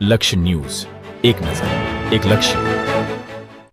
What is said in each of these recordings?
લક્ષ્ય ન્યૂઝ. એક નજર, એક લક્ષ્ય.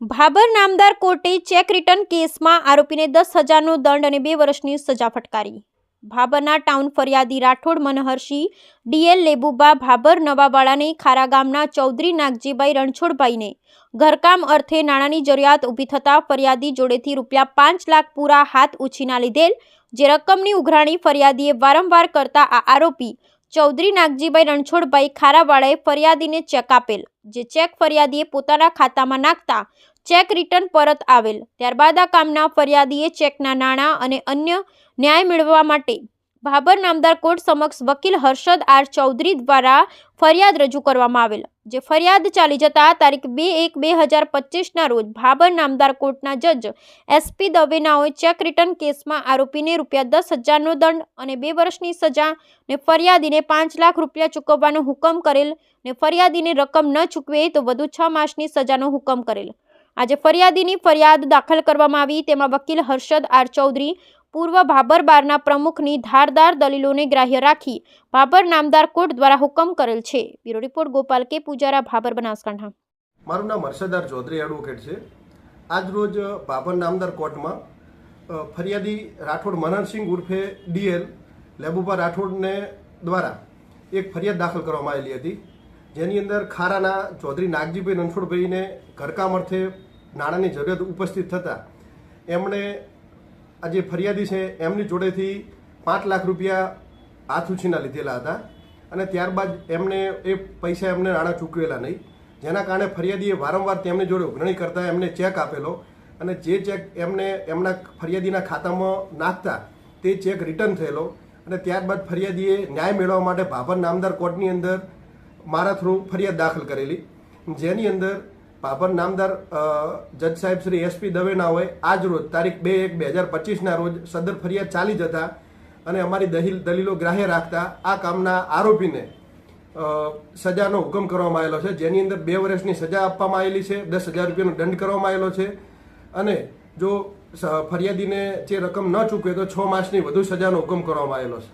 ભાબર નામદાર કોર્ટે ચેક રિટર્ન કેસમાં આરોપીને દસ હજારનો દંડ અને બે વર્ષની સજા ફટકારી. ભાબરના ટાઉન ફરિયાદી રાઠોડ મનહર્ષી ડીએલ લેબુબા ભાબર નવાવાળાને ખારા ગામના ચૌધરી નાગજીભાઈ રણછોડભાઈને ઘરકામ અર્થે નાણાંની જરૂરિયાત ઊભી થતાં ફરિયાદી જોડેથી રૂપિયા પાંચ લાખ પૂરા હાથ ઉછીના લીધેલ. જે રકમની ઉઘરાણી ફરિયાદીએ વારંવાર કરતા આ આરોપી ચૌધરી નાગજીભાઈ રણછોડભાઈ ખારાવાળાએ ફરિયાદીને ચેક આપેલ, જે ચેક ફરિયાદીએ પોતાના ખાતામાં નાખતા ચેક રિટર્ન પરત આવેલ. ત્યારબાદ આ કામના ફરિયાદીએ ચેકના નાણાં અને અન્ય ન્યાય મેળવવા માટે ભાબર નામદાર કોર્ટ સમક્ષ વકીલ હર્ષદ આર ચૌધરી દ્વારા ફરિયાદ રજૂ કરવામાં આવેલ. જે ફરિયાદ ચાલી જતા તારીખ બે એક બે હજાર પચીસના રોજ ભાબર નામદાર કોર્ટના જજ એસપી દવેનાઓએ ચેક રિટર્ન કેસમાં આરોપીને રૂપિયા દસ હજારનો દંડ અને બે વર્ષની સજા ને ફરિયાદીને પાંચ લાખ રૂપિયા ચૂકવવાનો હુકમ કરેલ ને ફરિયાદીને રકમ ન ચૂકવે તો વધુ છ માસની સજાનો હુકમ કરેલ. આજે ફરિયાદીની ફરિયાદ દાખલ કરવામાં આવી તેમાં વકીલ હર્ષદ આર ચૌધરી પૂર્વ ભાબર બારના પ્રમુખની ધારદાર દલીલોને ગ્રાહ્ય રાખી ભાબર નામદાર કોર્ટ દ્વારા હુકમ કરેલ છે. બ્યુરો રિપોર્ટ, ગોપાલ કે પૂજારા ભાબર બનાસકાંઠા. મારું નામ હર્ષદાર ચૌધરી એડવોકેટ છે. આજ રોજ બાબર નામદાર કોર્ટમાં ફરિયાદી રાઠોડ મનનસિંહ ઉર્ફે ડીએલ લેબુબા રાઠોડને દ્વારા એક ફરિયાદ દાખલ કરવામાં આવેલી હતી. જેની અંદર ખારાના ચૌધરી નાગજીભાઈ રણછોડભાઈને ઘરકામ અર્થે નાણાંની જરૂરિયાત ઉપસ્થિત થતાં એમણે આ જે ફરિયાદી છે, એમની જોડેથી પાંચ લાખ રૂપિયા હાથ ઉછીના લીધેલા હતા અને ત્યારબાદ એમને એ પૈસા એમને નાણાં ચૂકવેલા નહીં. જેના કારણે ફરિયાદીએ વારંવાર તેમની જોડે ઉઘરણી કરતા એમને ચેક આપેલો અને જે ચેક એમને એમના ફરિયાદીના ખાતામાં નાખતા તે ચેક રિટર્ન થયેલો અને ત્યારબાદ ફરિયાદીએ ન્યાય મેળવવા માટે ભાભર નામદાર કોર્ટની અંદર મારા થ્રુ ફરિયાદ દાખલ કરેલી. જેની અંદર ભાભર નામદાર જજ સાહેબ શ્રી એસપી દવેનાઓએ આજ રોજ તારીખ બે એક બે હજાર પચીસના રોજ સદર ફરિયાદ ચાલી જતા અને અમારી દલીલ દલીલો ગ્રાહ્ય રાખતા આ કામના આરોપીને સજાનો હુકમ કરવામાં આવેલો છે. જેની અંદર બે વર્ષની સજા આપવામાં આવેલી છે, દસ હજાર રૂપિયાનો દંડ કરવામાં આવેલો છે. અને જો ફરિયાદીને જે રકમ ન ચૂકવે તો છ માસની વધુ સજાનો હુકમ કરવામાં આવેલો છે.